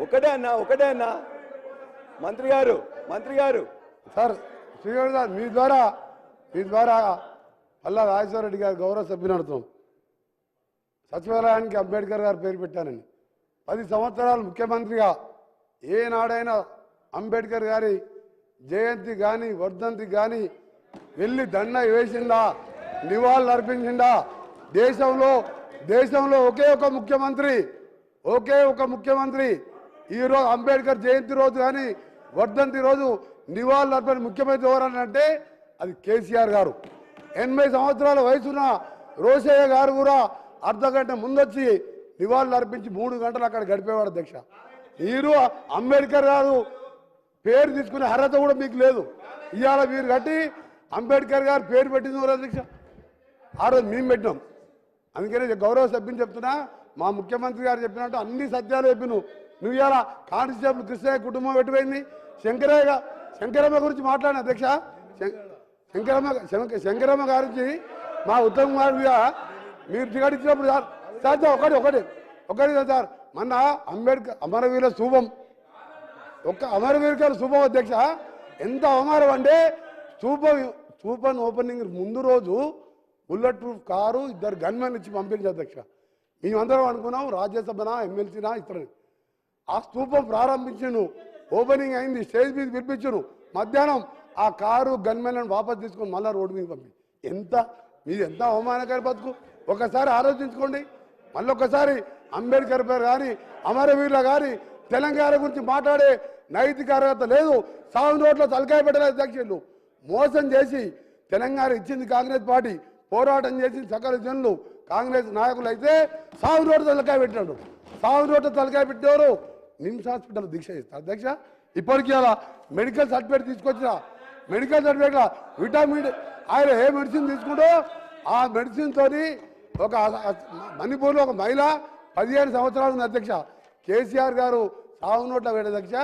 ఒకటే అన్నా ఒకటే అన్నా మంత్రి గారు మంత్రి గారు. సార్ శ్రీగారు సార్ మీ ద్వారా మీ ద్వారా పల్లా రాజేశ్వర రెడ్డి గారు గౌరవ సభ్యుని అడుగుతాం సచివాలయానికి అంబేద్కర్ గారు పేరు పెట్టానని పది సంవత్సరాలు ముఖ్యమంత్రిగా ఏనాడైనా అంబేద్కర్ గారి జయంతి కానీ వర్ధంతి కానీ వెళ్ళి దండ వేసిందా నివాళులు అర్పించిందా? దేశంలో దేశంలో ఒకే ఒక ముఖ్యమంత్రి ఒకే ఒక ముఖ్యమంత్రి ఈరోజు అంబేద్కర్ జయంతి రోజు కానీ వర్ధంతి రోజు నివాళులు అర్పణ ముఖ్యమంత్రి ఎవరని అంటే అది కేసీఆర్ గారు. ఎనభై సంవత్సరాల వయసున్న రోషయ్య గారు కూడా అర్ధ గంట ముందొచ్చి నివాళులు అర్పించి మూడు గంటలు అక్కడ గడిపేవాడు అధ్యక్ష. మీరు అంబేద్కర్ గారు పేరు తీసుకునే అర్హత కూడా మీకు లేదు. ఇవాళ మీరు కట్టి అంబేద్కర్ గారు పేరు పెట్టింది కూడా అధ్యక్ష? ఆ రోజు మేము పెట్టినాం. అందుకనే గౌరవ సభ్యుని చెప్తున్నా మా ముఖ్యమంత్రి గారు చెప్పినట్టు అన్ని సత్యాలు చెప్పి నువ్వు ఇలా కానిస్టేబుల్ కృష్ణయ్య కుటుంబం పెట్టిపోయింది శంకరయ్య శంకరమ్మ గురించి మాట్లాడిన అధ్యక్ష? శం- శంకరమ్మ శంకరమ్మ గారించి మా ఉత్తమ్ కుమార్ మీరు టికెట్ ఇచ్చినప్పుడు సార్ సార్ సార్ ఒకటి ఒకటి ఒకటి సార్. మొన్న అంబేద్కర్ అమరవీర శుభం. ఒక్క అమరవీర్ గారు శుభం అధ్యక్ష. ఎంత అవమానం అంటే సూపర్ సూపర్ ఓపెనింగ్ ముందు రోజు బుల్లెట్ ప్రూఫ్ కారు ఇద్దరు గన్మెన్ ఇచ్చి పంపించారు అధ్యక్ష. మేమందరం అనుకున్నాం రాజ్యసభనా ఎమ్మెల్సీనా ఇతరుని ఆ స్థూపం ప్రారంభించను. ఓపెనింగ్ అయింది. స్టేజ్ మీద పిలిపించను. మధ్యాహ్నం ఆ కారు గన్మెన్లను వాపస్ తీసుకొని మళ్ళీ రోడ్డు మీద పంపి. ఎంత? మీది ఎంత అవమానకర బతుకు? ఒకసారి ఆలోచించుకోండి. మళ్ళీ ఒకసారి అంబేద్కర్ పేరు కానీ అమరవీరుల కానీ తెలంగాణ గురించి మాట్లాడే నైతిక అర్హత లేదు. సాగు నోట్లో తలకాయ పెట్టలేదు అధ్యక్షులు. మోసం చేసి తెలంగాణ ఇచ్చింది కాంగ్రెస్ పార్టీ. పోరాటం చేసి సకల జనులు కాంగ్రెస్ నాయకులు అయితే సాగు నోటు తలకాయ పెట్టినాడు సాగు నోటు తలకాయ పెట్టేవారు నిమ్స్ హాస్పిటల్ దీక్ష చేస్తారు అధ్యక్ష ఇప్పటికీ అలా మెడికల్ సర్టిఫికేట్ తీసుకొచ్చిన మెడికల్ సర్టిఫికేట్ విటమిన్ ఆయన ఏ మెడిసిన్ తీసుకుంటో ఆ మెడిసిన్ తోని ఒక మణిపూర్లో ఒక మహిళ పదిహేను సంవత్సరాలు ఉంది అధ్యక్ష. కేసీఆర్ గారు సాగు నోట్ల వేడ అధ్యక్ష.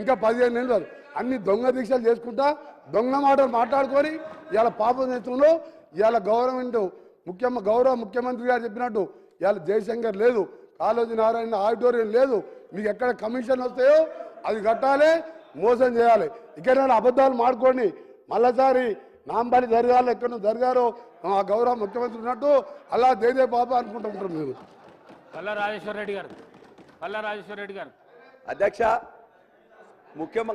ఇంకా పదిహేను ఏళ్ళు అన్ని దొంగ దీక్షలు చేసుకుంటా దొంగ మాటలు మాట్లాడుకొని ఇవాళ పాప నేతృత్వంలో ఇవాళ గవర్నమెంట్ ముఖ్యమ గౌరవ ముఖ్యమంత్రి గారు చెప్పినట్టు ఇవాళ జయశంకర్ లేదు కాళోజీ నారాయణ ఆడిటోరియం లేదు మీకు ఎక్కడ కమిషన్ వస్తాయో అది కట్టాలి మోసం చేయాలి. ఇక్కడ అబద్ధాలు మాడుకోండి. మళ్ళీసారి నాంబలి జరగాలి ఎక్కడ జరిగారో ఆ గౌరవ ముఖ్యమంత్రి ఉన్నట్టు అలా దేదే బాబా అనుకుంటుంటారు మీరు. పల్లా రాజేశ్వర రెడ్డి గారు. పల్లా రాజేశ్వర రెడ్డి గారు. అధ్యక్ష ముఖ్యమంత్రి